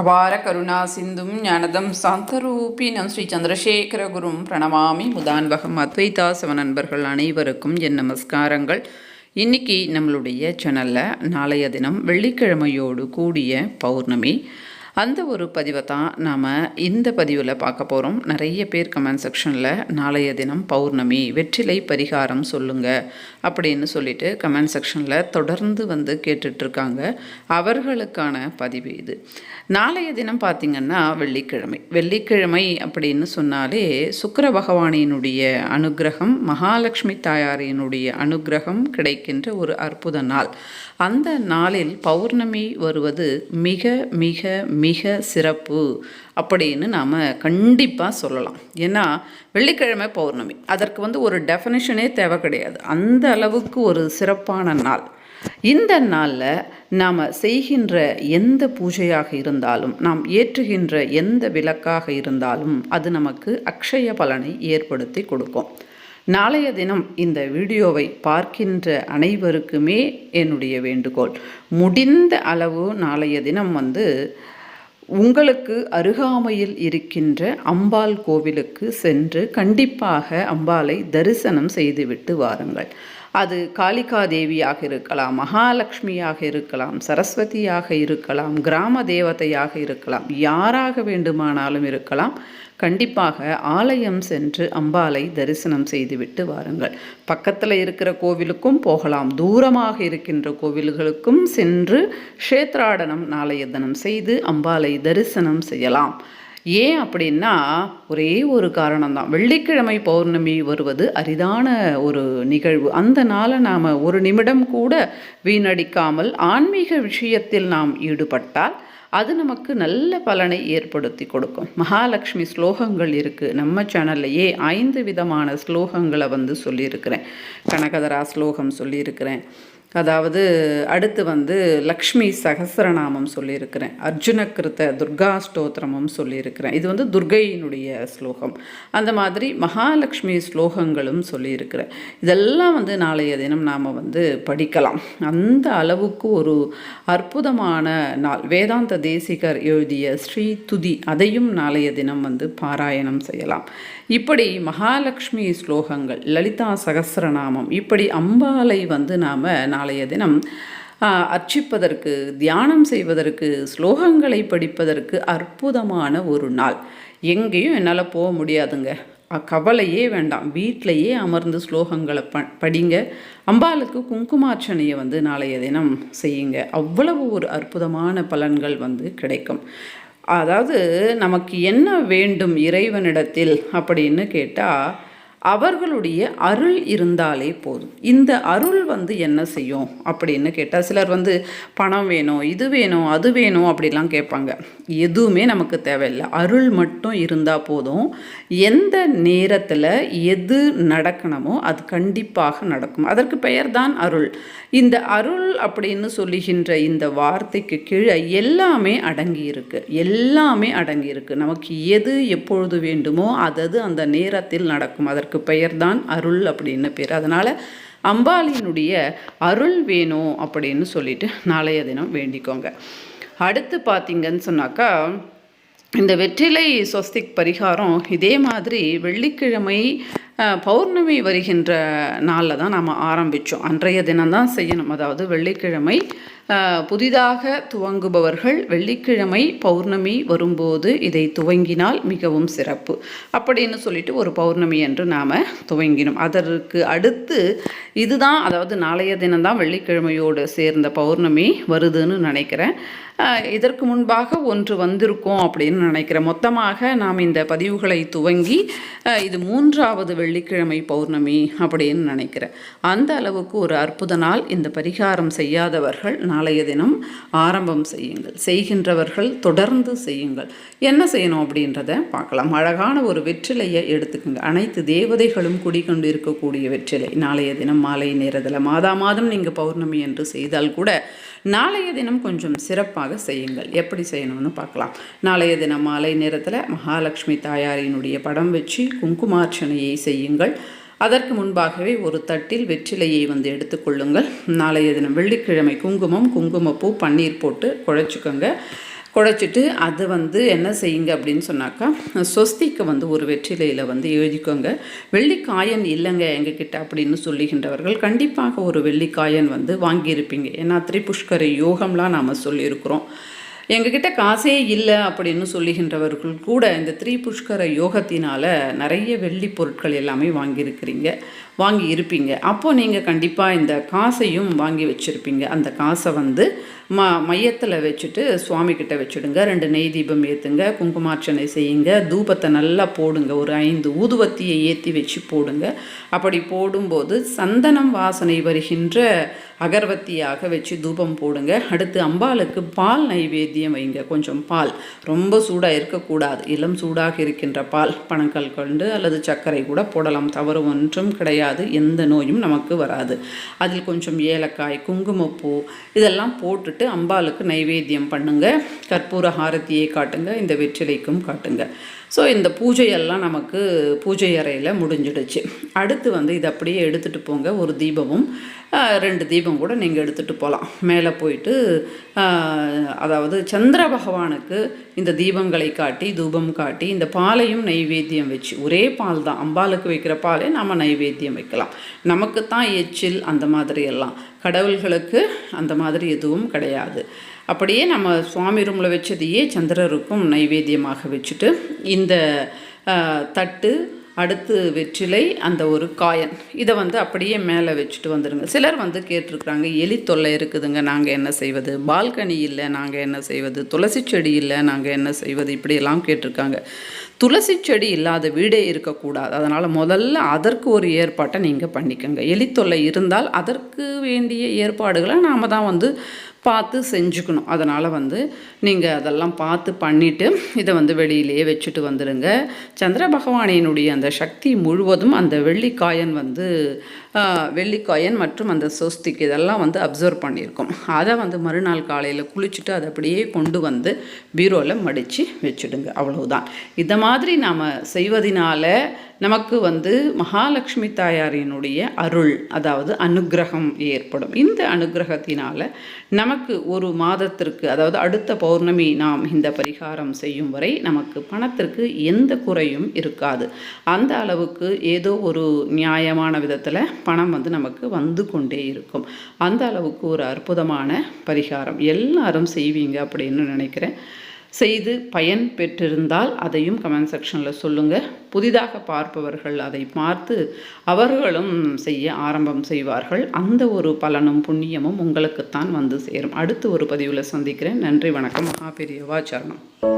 அபார கருணா சிந்தும் ஞானதம் சாந்தரூபினம் ஸ்ரீ சந்திரசேகர குரும் பிரணமாமி முதான்பகம் அத்வைதா சிவ நண்பர்கள் அனைவருக்கும் என் நமஸ்காரங்கள். இன்னைக்கு நம்மளுடைய சேனலில் நாளைய தினம் வெள்ளிக்கிழமையோடு கூடிய பௌர்ணமி. அந்த ஒரு பதிவை தான் நாம் இந்த பதிவில் பார்க்க போகிறோம் நிறைய பேர் கமெண்ட் செக்ஷனில் நாளைய தினம் பௌர்ணமி வெற்றிலை பரிகாரம் சொல்லுங்க அப்படின்னு சொல்லிட்டு கமெண்ட் செக்ஷனில் தொடர்ந்து வந்து கேட்டுட்ருக்காங்க. அவர்களுக்கான பதிவு இது. நாளைய தினம் பார்த்திங்கன்னா வெள்ளிக்கிழமை. வெள்ளிக்கிழமை அப்படின்னு சொன்னாலே சுக்கர பகவானினுடைய அனுக்கிரகம் மகாலட்சுமி தாயாரினுடைய அனுக்கிரகம் கிடைக்கின்ற ஒரு அற்புத நாள். அந்த நாளில் பௌர்ணமி வருவது மிக மிக மிக சிறப்பு அப்படின்னு நாம் கண்டிப்பாக சொல்லலாம். ஏன்னா வெள்ளிக்கிழமை பௌர்ணமி. அதற்கு வந்து ஒரு டெஃபனிஷனே தேவை கிடையாது. அந்த அளவுக்கு ஒரு சிறப்பான நாள். இந்த நாளில் நாம் செய்கின்ற எந்த பூஜையாக இருந்தாலும் நாம் ஏற்றுகின்ற எந்த விளக்காக இருந்தாலும் அது நமக்கு அக்ஷய பலனை ஏற்படுத்தி கொடுக்கும். நாளைய தினம் இந்த வீடியோவை பார்க்கின்ற அனைவருக்குமே என்னுடைய வேண்டுகோள். முடிந்த அளவு நாளைய தினம் வந்து உங்களுக்கு அருகாமையில் இருக்கின்ற அம்பாள் கோவிலுக்கு சென்று கண்டிப்பாக அம்பாளை தரிசனம் செய்துவிட்டு வாருங்கள். அது காளிகா தேவியாக இருக்கலாம் மகாலட்சுமியாக இருக்கலாம் சரஸ்வதியாக இருக்கலாம் கிராம தேவதையாக இருக்கலாம் யாராக வேண்டுமானாலும் இருக்கலாம். கண்டிப்பாக ஆலயம் சென்று அம்பாலை தரிசனம் செய்துவிட்டு வாருங்கள். பக்கத்தில் இருக்கிற கோவிலுக்கும் போகலாம். தூரமாக இருக்கின்ற கோவில்களுக்கும் சென்று க்ஷேத்ராடனம் நாளைய தினம் செய்து அம்பாலை தரிசனம் செய்யலாம். ஏன் அப்படின்னா ஒரே ஒரு காரணம் தான் வெள்ளிக்கிழமை பௌர்ணமி வருவது அரிதான ஒரு நிகழ்வு. அந்த நாளை நாம் ஒரு நிமிடம் கூட வீணடிக்காமல் ஆன்மீக விஷயத்தில் நாம் ஈடுபட்டால் அது நமக்கு நல்ல பலனை ஏற்படுத்தி கொடுக்கும். மகாலட்சுமி ஸ்லோகங்கள் இருக்குது நம்ம சேனல்லையே ஐந்து விதமான ஸ்லோகங்களை வந்து சொல்லியிருக்கிறேன். கனகதரா ஸ்லோகம் சொல்லியிருக்கிறேன். அதாவது அடுத்து வந்து லக்ஷ்மி சகசரநாமம் சொல்லியிருக்கிறேன். அர்ஜுன கிருத்த துர்கா ஸ்தோத்திரமும் சொல்லியிருக்கிறேன். இது வந்து துர்கையினுடைய ஸ்லோகம். அந்த மாதிரி மகாலட்சுமி ஸ்லோகங்களும் சொல்லியிருக்கிறேன். இதெல்லாம் வந்து நாளைய தினம் நாம் வந்து படிக்கலாம். அந்த அளவுக்கு ஒரு அற்புதமான நாள். வேதாந்த தேசிகர் எழுதிய ஸ்ரீ துதி அதையும் நாளைய தினம் வந்து பாராயணம் செய்யலாம். இப்படி மகாலட்சுமி ஸ்லோகங்கள் லலிதா சகசிரநாமம் இப்படி அம்பாலை வந்து நாம் நாளைய தினம் அர்ச்சிப்பதற்கு தியானம் செய்வதற்கு ஸ்லோகங்களை படிப்பதற்கு அற்புதமான ஒரு நாள். எங்கேயும் என்னால் போக முடியாதுங்க. கவலையே வேண்டாம். வீட்டிலையே அமர்ந்து ஸ்லோகங்களை ப படிங்க. அம்பாளுக்கு குங்குமார்ச்சனையை வந்து நாளைய தினம் செய்யுங்க. அவ்வளவு ஒரு அற்புதமான பலன்கள் வந்து கிடைக்கும். அதாவது நமக்கு என்ன வேண்டும் இறைவனிடத்தில் அப்படின்னு கேட்டால் அவர்களுடைய அருள் இருந்தாலே போதும். இந்த அருள் வந்து என்ன செய்யும் அப்படின்னு கேட்டால் சிலர் வந்து பணம் வேணும் இது வேணும் அது வேணும் அப்படிலாம் கேட்பாங்க. எதுவுமே நமக்கு தேவையில்லை. அருள் மட்டும் இருந்தால் போதும். எந்த நேரத்தில் எது நடக்கணுமோ அது கண்டிப்பாக நடக்கும். அதற்கு பெயர் தான் அருள். இந்த அருள் அப்படின்னு சொல்லுகின்ற இந்த வார்த்தைக்கு கீழே எல்லாமே அடங்கி இருக்கு. எல்லாமே அடங்கி இருக்கு. நமக்கு எது எப்பொழுது வேண்டுமோ அதது அந்த நேரத்தில் நடக்கும். அதற்கு அதற்கு பெயர்தான் அருள் அப்படின்னு பேர். அதனால் அம்பாளியினுடைய அருள் வேணும் அப்படின்னு சொல்லிட்டு நாளைய தினம் வேண்டிக்கோங்க. அடுத்து பார்த்தீங்கன்னு சொன்னாக்கா இந்த வெற்றிலை சொஸ்திக் பரிகாரம் இதே மாதிரி வெள்ளிக்கிழமை பௌர்ணமி வருகின்ற நாளில் தான் நாம் ஆரம்பித்தோம் அன்றைய தினம்தான் செய்யணும். அதாவது வெள்ளிக்கிழமை புதிதாக துவங்குபவர்கள் வெள்ளிக்கிழமை பௌர்ணமி வரும்போது இதை துவங்கினால் மிகவும் சிறப்பு. அப்படின்னு சொல்லிட்டு ஒரு பௌர்ணமி என்று நாம் துவங்கினோம். அதற்கு அடுத்து இதுதான் அதாவது நாளைய தினம்தான் வெள்ளிக்கிழமையோடு சேர்ந்த பௌர்ணமி வருதுன்னு நினைக்கிறேன். இதற்கு முன்பாக ஒன்று வந்திருக்கோம் அப்படின்னு நினைக்கிறேன். மொத்தமாக நாம் இந்த பதிவுகளை துவங்கி இது மூன்றாவது வெள்ளிக்கிழமை பௌர்ணமி அப்படின்னு நினைக்கிறேன். அந்த அளவுக்கு ஒரு அற்புத நாள் இந்த பரிகாரம் செய்யாதவர்கள் நாளைய தினம் ஆரம்பம் செய்யுங்கள். செய்கின்றவர்கள் தொடர்ந்து செய்யுங்கள். என்ன செய்யணும் அப்படின்றத பார்க்கலாம். அழகான ஒரு வெற்றிலையை எடுத்துக்கோங்க. அனைத்து தேவதைகளும் குடிக்கொண்டு இருக்கக்கூடிய வெற்றிலை. நாளைய தினம் மாலை நேரத்தில் மாதா மாதம் நீங்கள் பௌர்ணமி என்று செய்தால் கூட நாளைய தினம் கொஞ்சம் சிறப்பாக செய்யுங்கள். எப்படி செய்யணும்னு பார்க்கலாம். நாளைய தினம் மாலை நேரத்தில் மகாலட்சுமி தாயாரினுடைய படம் வச்சு குங்குமார்ச்சனையை செய்யுங்கள். அதற்கு முன்பாகவே ஒரு தட்டில் வெற்றிலையை வந்து எடுத்துக்கொள்ளுங்கள் நாளைய தினம் வெள்ளிக்கிழமை குங்குமம் குங்குமப்பூ பன்னீர் போட்டு குழைச்சிக்கோங்க. குழைச்சிட்டு அது வந்து என்ன செய்யுங்க அப்படின்னு சொன்னாக்கா சொஸ்திக்கு வந்து ஒரு வெற்றிலையில் வந்து எழுதிக்கோங்க. வெள்ளிக்காயன் இல்லைங்க எங்ககிட்ட அப்படின்னு சொல்லுகின்றவர்கள் கண்டிப்பாக ஒரு வெள்ளிக்காயன் வந்து வாங்கியிருப்பீங்க. ஏன்னா திரிபுஷ்கரை யோகம்லாம் நாம் சொல்லியிருக்கிறோம். எங்ககிட்ட காசே இல்லை அப்படின்னு சொல்லுகின்றவர்கள் கூட இந்த த்ரீ புஷ்கர யோகத்தினால் நிறைய வெள்ளி பொருட்கள் எல்லாமே வாங்கியிருக்கிறீங்க வாங்கி இருப்பீங்க அப்போது நீங்கள் கண்டிப்பாக இந்த காசையும் வாங்கி வச்சுருப்பீங்க. அந்த காசை வந்து ம மையத்தில் வச்சுட்டு சுவாமி கிட்ட வச்சுடுங்க. ரெண்டு நெய் தீபம் ஏற்றுங்க குங்குமார்ச்சனை செய்யுங்க. தூபத்தை நல்லா போடுங்க. ஒரு ஐந்து ஊதுவத்தியை ஏற்றி வச்சு போடுங்க. அப்படி போடும்போது சந்தனம் வாசனை வருகின்ற அகர்வத்தியாக வச்சு தூபம் போடுங்க. அடுத்து அம்பாளுக்கு பால் நைவேத்தியம் வைங்க. கொஞ்சம் பால். ரொம்ப சூடாக இருக்கக்கூடாது. இளம் சூடாக இருக்கின்ற பால் பணங்கள் கொண்டு அல்லது சர்க்கரை கூட போடலாம். தவறு ஒன்றும் கிடையாது. எந்த நோயும் நமக்கு வராது. அதில் கொஞ்சம் ஏலக்காய் குங்குமப்பூ இதெல்லாம் போட்டுட்டு அம்பாளுக்கு நைவேத்தியம் பண்ணுங்க. கற்பூர ஹாரத்தியை காட்டுங்க. இந்த வெற்றிலைக்கும் காட்டுங்க. ஸோ இந்த பூஜையெல்லாம் நமக்கு பூஜை அறையில் முடிஞ்சிடுச்சு. அடுத்து வந்து இதை அப்படியே எடுத்துகிட்டு போங்க. ஒரு தீபமும் ரெண்டு தீபம் கூட நீங்கள் எடுத்துகிட்டு போகலாம் மேலே போயிட்டு அதாவது சந்திர பகவானுக்கு இந்த தீபங்களை காட்டி தூபம் காட்டி இந்த பாலையும் நைவேத்தியம் வச்சு ஒரே பால் தான். அம்பாளுக்கு வைக்கிற பாலே நாம் நைவேத்தியம் வைக்கலாம். நமக்கு தான் எச்சில் அந்த மாதிரி எல்லாம். கடவுள்களுக்கு அந்த மாதிரி எதுவும் கிடையாது. அப்படியே நம்ம சுவாமி ரூமில் வச்சதையே சந்திரருக்கும் நைவேத்தியமாக வச்சுட்டு இந்த தட்டு அடுத்து வெற்றிலை அந்த ஒரு காயன் இதை வந்து அப்படியே மேலே வச்சுட்டு வந்துடுங்க சிலர் வந்து கேட்டிருக்கிறாங்க எலி தொல்லை இருக்குதுங்க நாங்கள் என்ன செய்வது? பால்கனி இல்லை நாங்கள் என்ன செய்வது? துளசி செடி இல்லை நாங்கள் என்ன செய்வது? இப்படியெல்லாம் கேட்டிருக்காங்க. துளசி செடி இல்லாத வீடே இருக்கக்கூடாது. அதனால் முதல்ல அதற்கு ஒரு ஏற்பாட்டை நீங்கள் பண்ணிக்கோங்க. எலி தொல்லை இருந்தால் அதற்கு வேண்டிய ஏற்பாடுகளை நாம் தான் வந்து பார்த்து செஞ்சுக்கணும். அதனால் வந்து நீங்கள் அதெல்லாம் பார்த்து பண்ணிவிட்டு இதை வந்து வெளியிலேயே வச்சுட்டு வந்துடுங்க சந்திர பகவானினுடைய அந்த சக்தி முழுவதும் அந்த வெள்ளிக்காயன் வந்து வெள்ளி வெள்ளிக்காயன் மற்றும் அந்த சொஸ்திக் இதெல்லாம் வந்து அப்சர்வ் பண்ணியிருக்கோம். அதை வந்து மறுநாள் காலையில் குளிச்சுட்டு அதை அப்படியே கொண்டு வந்து பீரோவில் மடித்து வச்சுடுங்க. அவ்வளவுதான். இந்த மாதிரி நாம் செய்வதனால நமக்கு வந்து மகாலட்சுமி தாயாரினுடைய அருள் அதாவது அனுக்கிரகம் ஏற்படும். இந்த அனுகிரகத்தினால் நமக்கு ஒரு மாதத்திற்கு அதாவது அடுத்த பௌர்ணமி நாம் இந்த பரிகாரம் செய்யும் வரை நமக்கு பணத்திற்கு எந்த குறையும் இருக்காது. அந்த அளவுக்கு ஏதோ ஒரு நியாயமான விதத்தில் பணம் வந்து நமக்கு வந்து கொண்டே இருக்கும். அந்த அளவுக்கு ஒரு அற்புதமான பரிகாரம். எல்லாரும் செய்வீங்க அப்படின்னு நினைக்கிறேன். செய்து பயன் பெற்றிருந்தால் அதையும் கமெண்ட் செக்ஷனில் சொல்லுங்கள் புதிதாக பார்ப்பவர்கள் அதை பார்த்து அவர்களும் செய்ய ஆரம்பம் செய்வார்கள். அந்த ஒரு பலனும் புண்ணியமும் உங்களுக்குத்தான் வந்து சேரும். அடுத்து ஒரு பதிவில் சந்திக்கிறேன். நன்றி வணக்கம். மகாபெரியவா சரணம்.